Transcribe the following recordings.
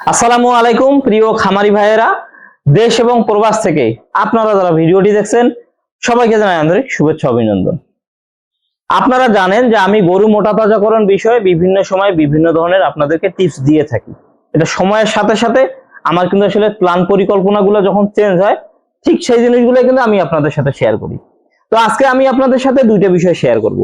আসসালামু আলাইকুম, প্রিয় খামারি ভাইয়েরা। দেশ এবং প্রবাস থেকে আপনারা যারা ভিডিওটি দেখছেন, সবাইকে জানাই আন্তরিক শুভেচ্ছা অভিনন্দন। আপনারা জানেন যে আমি গরু মোটা তাজাকরণ বিষয়ে বিভিন্ন সময় বিভিন্ন ধরনের আপনাদেরকে টিপস দিয়ে থাকি। এটা সময়ের সাথে সাথে আমার কিন্তু আসলে প্ল্যান পরিকল্পনাগুলো যখন চেঞ্জ হয়, ঠিক সেই জিনিসগুলো কিন্তু আমি আপনাদের সাথে শেয়ার করি। তো আজকে আমি আপনাদের সাথে দুইটা বিষয় শেয়ার করব।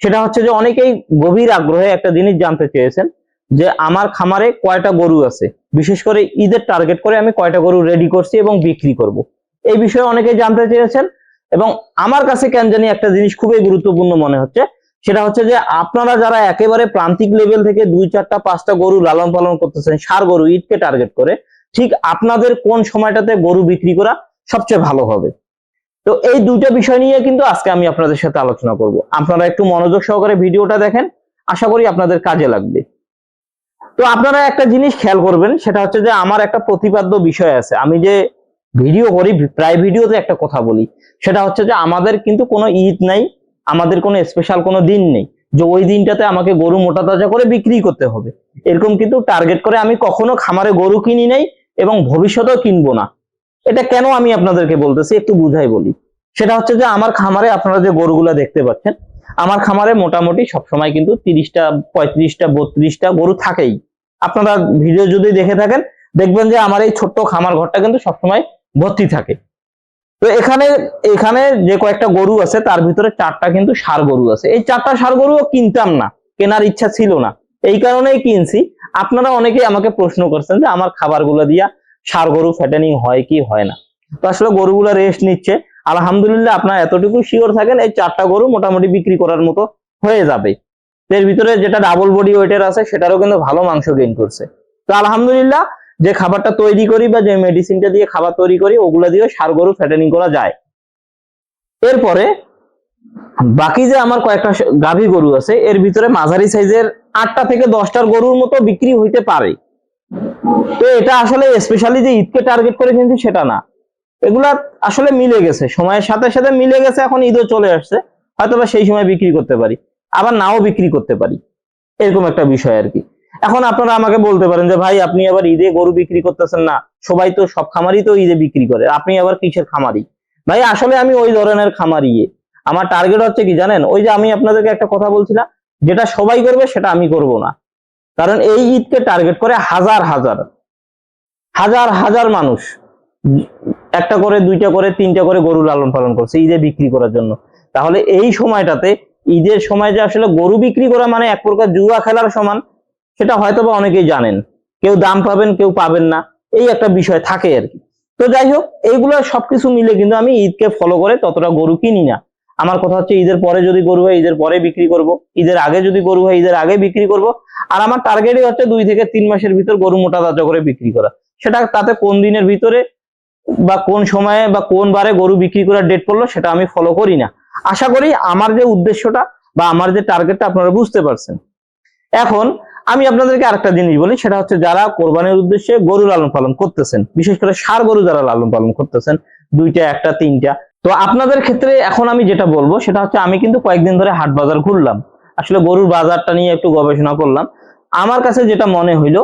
সেটা হচ্ছে যে অনেকেই গভীর আগ্রহে একটা জিনিস জানতে চেয়েছেন যে আমার খামারে কয়টা গরু আছে। বিশেষ করে ঈদের টার্গেট করে আমি কয়টা গরু রেডি করছি এবং বিক্রি করব। এই বিষয়ে অনেকেই জানতে চেয়েছেন এবং আমার কাছে কেন জানি একটা জিনিস খুবই গুরুত্বপূর্ণ মনে হচ্ছে। সেটা হচ্ছে যে আপনারা যারা একেবারে প্রান্তিক লেভেল থেকে দুই, চারটা, পাঁচটা গরু লালন পালন করতেছেন, সার গরু, ঈদকে টার্গেট করে, ঠিক আপনাদের কোন সময়টাতে গরু বিক্রি করা সবচেয়ে ভালো হবে? তো এই দুইটা বিষয় নিয়ে কিন্তু আজকে আমি আপনাদের সাথে আলোচনা করব। আপনারা একটু মনোযোগ সহকারে ভিডিওটা দেখেন। আশা করি আপনাদের কাজে লাগবে। তো আপনারা একটা জিনিস খেয়াল করবেন, সেটা হচ্ছে যে আমার একটা প্রতিপাদ্য বিষয় আছে। আমি যে ভিডিও করি, প্রায় ভিডিওতে একটা কথা বলি। সেটা হচ্ছে যে আমাদের কিন্তু কোনো ঈদ নাই, আমাদের কোনো স্পেশাল কোনো দিন নেই। যে ওই দিনটাতে আমাকে গরু মোটা তাজা করে বিক্রি করতে হবে। এরকম কিন্তু টার্গেট করে আমি কখনো খামারে গরু কিনি নাই এবং ভবিষ্যতেও কিনবো না। এটা কেন আমি আপনাদেরকে বলতেছি, একটু বুঝাই বলি। সেটা হচ্ছে যে আমার খামারে আপনারা যে গরুগুলা দেখতে পাচ্ছেন, আমার খামারে মোটামুটি সবসময় কিন্তু তিরিশটা, পঁয়ত্রিশটা, বত্রিশটা গরু থাকেই। আপনারা ভিডিও যদি দেখে থাকেন, দেখবেন যে আমার এই ছোট্ট খামার ঘরটা কিন্তু সবসময় ভর্তি থাকে। তো এখানে এখানে যে কয়েকটা গরু আছে, তার ভিতরে চারটা কিন্তু সার গরু আছে। এই চারটা সার গরুও কিনতাম না, কেনার ইচ্ছা ছিল না। এই কারণেই কিনছি। আপনারা অনেকেই আমাকে প্রশ্ন করছেন যে আমার খাবারগুলো দিয়া সার গরু ফ্যাটেনিং হয় কি হয় না? তো আসলে গরুগুলো রেস্ট নিচ্ছে। আলহামদুলিল্লাহ আপনারা এতটুকু শিওর থাকেন, এই চারটা গরু মোটামুটি বিক্রি করার মতো হয়ে যাবে। এর ভিতরে যেটা ডাবল বডি ওয়েটের আছে, সেটারও কিন্তু ভালো মাংস গেইন করছে। তো আলহামদুলিল্লাহ, যে খাবারটা তৈরি করি বা যে মেডিসিনটা দিয়ে খাবার তৈরি করি, ওগুলা দিয়ে সার গরু ফ্যাটেনিং করা যায়। এরপরে, বাকি যে আমার কয়েকটা গাভী গরু আছে, এর ভিতরে মাঝারি সাইজের আটটা থেকে দশটার গরুর মতো বিক্রি হইতে পারে। তো এটা আসলে স্পেশালি যে ঈদকে টার্গেট করে কিন্তু সেটা না। এগুলা আসলে মিলে গেছে। সময়ের সাথে সাথে মিলে গেছে, এখন ঈদও চলে আসছে। হয়তো সেই সময় বিক্রি করতে পারি। আবার নাও বিক্রি করতে পারি। এরকম একটা বিষয় আর কি। এখন আপনারা আমাকে বলতে পারেন যে, ভাই, আপনি আবার ঈদে গরু বিক্রি করতেছেন না। সবাই তো সব খামারই তো ঈদে বিক্রি করে। আপনি আবার কিসের খামারি? ভাই, আসলে আমি ওই ধরনের খামারি আমার টার্গেট হচ্ছে কি জানেন? ওই যে আমি আপনাদেরকে একটা কথা বলছিলাম, যেটা সবাই করবে সেটা আমি করব না। কারণ এই ঈদকে টার্গেট করে হাজার হাজার। হাজার হাজার মানুষ। একটা করে, দুইটা করে, তিনটা করে গরু লালন পালন করছে ঈদে বিক্রি করার জন্য। তাহলে এই সময়টাতে ঈদের সময় যে আসলে গরু বিক্রি করা মানে এক প্রকার জুয়া খেলার সমান, সেটা হয়তো বা অনেকেই জানেন। কেউ দাম পাবেন, কেউ পাবেন না। এই একটা বিষয় থাকে আর কি। তো যাই হোক, এইগুলো সবকিছু মিলে কিন্তু আমি ঈদকে ফলো করে ততটা গরু কিনি না। আমার কথা হচ্ছে ঈদের পরে যদি গরু হয়, ঈদের পরে বিক্রি করব। ঈদের আগে যদি গরু হয়, ঈদের আগে বিক্রি করব। আর আমার টার্গেটই হচ্ছে দুই থেকে তিন মাসের ভিতর গরু মোটা তাজা করে বিক্রি করা। সেটা তাতে কোন দিনের ভিতরে বা কোন সময়ে বা কোন বারে গরু বিক্রি করার ডেট পড়ল, সেটা আমি ফলো করি না। আশা করি আমার যে উদ্দেশ্যটা বা আমার যে টার্গেটটা আপনারা বুঝতে পারছেন। এখন আমি আপনাদেরকে আরেকটা জিনিস বলি, সেটা হচ্ছে যারা কোরবানির উদ্দেশ্যে গরু লালন পালন করতেছেন, বিশেষ করে সার গরু যারা লালন পালন করতেছেন, দুইটা, একটা, তিনটা। তো আপনাদের ক্ষেত্রে এখন আমি যেটা বলব, সেটা হচ্ছে আমি কিন্তু কয়েকদিন ধরে হাট বাজার ঘুরলাম। আসলে গরুর বাজারটা নিয়ে একটু গবেষণা করলাম। আমার কাছে যেটা মনে হইল,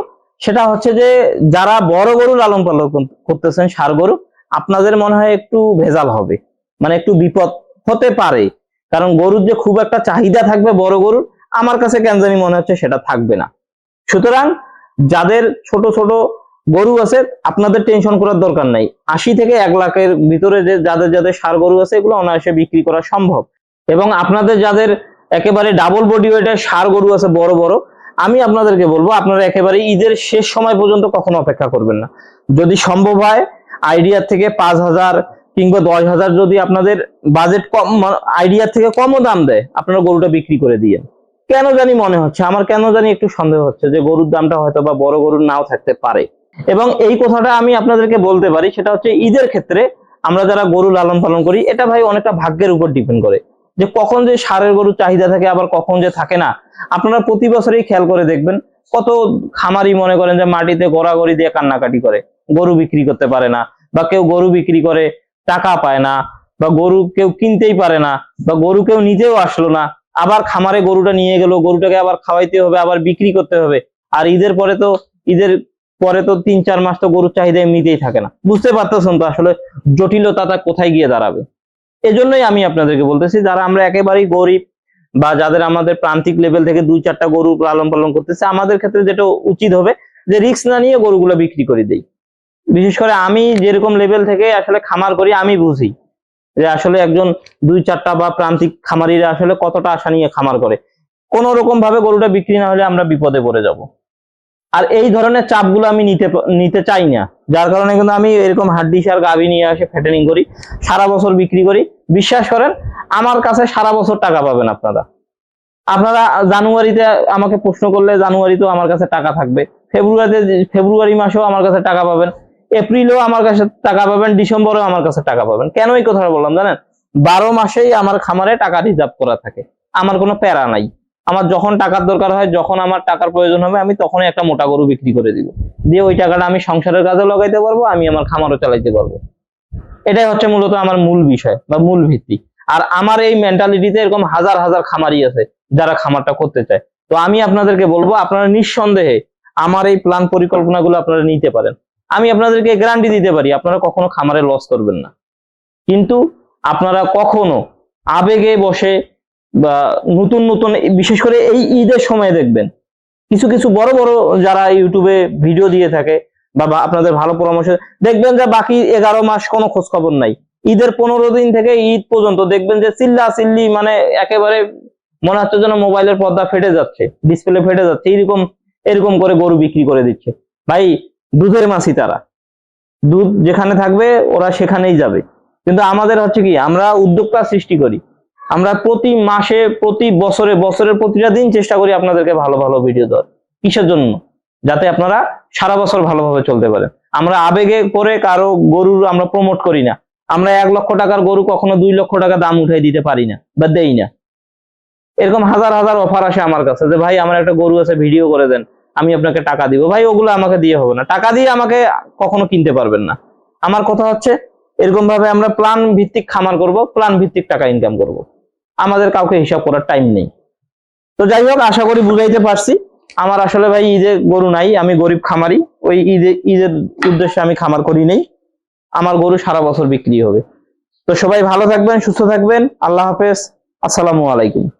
সেটা হচ্ছে যে যারা বড় গরু লালন পালন করতেছেন সার গরু, আপনাদের মনে হয় একটু ভেজাল হবে মানে একটু বিপদ হতে পারে। কারণ গরুর যে খুব একটা চাহিদা থাকবে বড় গরুর, আমার কাছে কেন জানি মনে হচ্ছে সেটা থাকবে না। সুতরাং যাদের ছোট ছোট গরু আছে, আপনাদের টেনশন করার দরকার নাই। আশি থেকে এক লাখের ভিতরে যে যাদের যাদের সার গরু আছে, এগুলো অনায়াসে বিক্রি করা সম্ভব। এবং আপনাদের যাদের একেবারে ডাবল বডি ওয়েটের সার গরু আছে, বড় বড়, আমি আপনাদেরকে বলব, আপনারা একেবারে ঈদের শেষ সময় পর্যন্ত কখনো অপেক্ষা করবেন না। যদি সম্ভব হয় আইডিয়ার থেকে পাঁচ হাজার কিংবা দশ হাজার যদি আপনাদের বাজেট কম আইডিয়ার থেকে কমও দাম দেয়, আপনারা গরুটা বিক্রি করে দিয়ে। কেন জানি মনে হচ্ছে, আমার কেন জানি একটু সন্দেহ হচ্ছে যে গরুর দামটা হয়তো বা বড় গরুর নাও থাকতে পারে। এবং এই কথাটা আমি আপনাদেরকে বলতে পারি, সেটা হচ্ছে ঈদের ক্ষেত্রে আমরা যারা গরু লালন পালন করি, এটা ভাই অনেকটা ভাগ্যের উপর ডিপেন্ড করে। যে কখন যে সারের গরুর চাহিদা থাকে, আবার কখন যে থাকে না, আপনারা প্রতি বছরই খেয়াল করে দেখবেন, কত খামারি মনে করেন যে মাটিতে গড়াগড়ি দিয়ে কান্নাকাটি করে, গরু বিক্রি করতে পারে না, বা কেউ গরু বিক্রি করে টাকা পায় না, বা গরু কেউ কিনতেই পারে না, বা গরু কেউ নিজেও আসলো না, আবার খামারে গরুটা নিয়ে গেল, গরুটাকে আবার খাওয়াইতে হবে, আবার বিক্রি করতে হবে। আর ঈদের পরে তো, ঈদের পরে তো তিন চার মাস তো গরুর চাহিদা এমনিতেই থাকে না। বুঝতে পারতেছেন তো আসলে জটিলতাটা কোথায় গিয়ে দাঁড়াবে? এজন্যই আমি আপনাদেরকে বলতেছি, যারা আমরা একেবারেই গরিব, বা যাদের আমাদের প্রান্তিক লেভেল থেকে দুই চারটা গরু লালন পালন করতেছে, আমাদের ক্ষেত্রে যেটা উচিত হবে, যে রিস্ক না নিয়ে গরুগুলো বিক্রি করে দেই। বিশেষ করে আমি যেরকম লেভেল থেকে আসলে খামার করি, আমি বুঝি যে আসলে একজন দুই চারটা বা প্রান্তিক খামারিরা আসলে কতটা আশা নিয়ে খামার করে। কোন রকম ভাবে গরুটা বিক্রি না হলে আমরা বিপদে পড়ে যাব। আর এই ধরনের চাপগুলো আমি নিতে নিতে চাই না। যার কারণে কিন্তু আমি এরকম হাড্ডিস আর গাভি নিয়ে আসে ফ্যাটেনিং করি, সারা বছর বিক্রি করি। বিশ্বাস করেন, আমার কাছে সারা বছর টাকা পাবেন আপনারা। আপনারা জানুয়ারিতে আমাকে প্রশ্ন করলে জানুয়ারিতেও আমার কাছে টাকা থাকবে। ফেব্রুয়ারিতে, ফেব্রুয়ারি মাসেও আমার কাছে টাকা পাবেন। এপ্রিলেও আমার কাছে টাকা পাবেন, ডিসেম্বরেও আমার কাছে টাকা পাবেন। কেন এই কথাটা বললাম জানেন? বারো মাসেই আমার খামারে টাকা রিজার্ভ করা থাকে। আমার কোনো প্যারা নাই। আমার যখন টাকার দরকার হয়, যখন আমার টাকার প্রয়োজন হবে, আমি তখনই একটা মোটা গরু বিক্রি করে দিব। দিয়ে ওই টাকাটা আমি সংসারের কাজে লাগাইতে পারব, আমি আমার খামারও চালাইতে পারব। এটাই হচ্ছে মূলত আমার মূল বিষয় বা মূল ভিত্তি। আর আমার এই মেন্টালিটিতে এরকম হাজার হাজার খামারি আছে যারা খামারটা করতে চায়। তো আমি আপনাদেরকে বলব, আপনারা নিঃসন্দেহে আমার এই প্ল্যান পরিকল্পনাগুলো আপনারা নিতে পারেন। আমি আপনাদেরকে গ্যারান্টি দিতে পারি, আপনারা কখনো খামারে লস করবেন না। কিন্তু আপনারা কখনো আবেগে বসে বা নতুন নতুন, বিশেষ করে এই ঈদের সময় দেখবেন, কিছু কিছু বড় বড় যারা ইউটিউবে ভিডিও দিয়ে থাকে বা আপনাদের ভালো পরামর্শ, দেখবেন যে বাকি এগারো মাস কোনো খোঁজ খবর নাই। ঈদের পনেরো দিন থেকে ঈদ পর্যন্ত দেখবেন যে চিল্লা চিল্লি মানে একেবারে মনে হচ্ছে যেন মোবাইলের পর্দা ফেটে যাচ্ছে ডিসপ্লে ফেটে যাচ্ছে, এরকম এরকম করে গরু বিক্রি করে দিচ্ছে। ভাই দুধের মাসি তারা। দুধ যেখানে থাকবে, ওরা সেখানেই যাবে। কিন্তু আমাদের হচ্ছে কি, আমরা উদ্যোক্তা সৃষ্টি করি। আমরা প্রতি মাসে, প্রতি বছরে, বছরের প্রতিটা দিন চেষ্টা করি আপনাদেরকে ভালো ভালো ভিডিও দেওয়ার। কিসের জন্য? যাতে আপনারা সারা বছর ভালোভাবে চলতে পারেন। আমরা আবেগে করে কারও গরুর আমরা প্রমোট করি না। আমরা এক লক্ষ টাকার গরু কখনো দুই লক্ষ টাকা দাম উঠাই দিতে পারি না বা দেই না। এরকম হাজার হাজার অফার আসে আমার কাছে যে, ভাই, আমার একটা গরু আছে ভিডিও করে দেন। আমি আপনাকে টাকা দিব। ভাই, ওগুলো আমাকে দিয়ে হবে না। টাকা দিয়ে আমাকে কখনো কিনতে পারবেন না। আমার কথা হচ্ছে এরকম ভাবে আমরা প্ল্যান ভিত্তিক খামার করব প্ল্যান ভিত্তিক টাকা ইনকাম করব। আমাদের কাউকে হিসাব করার টাইম নেই। তো যাই হোক, আশা করি বুঝাইতে পারছি। আমার আসলে ভাই, ঈদে গরু নাই, আমি গরিব খামারি। ওই ঈদে, ঈদের উদ্দেশ্যে আমি খামার করি নেই। আমার গরু সারা বছর বিক্রি হবে। তো সবাই ভালো থাকবেন, সুস্থ থাকবেন। আল্লাহ হাফেজ। আসসালামু আলাইকুম।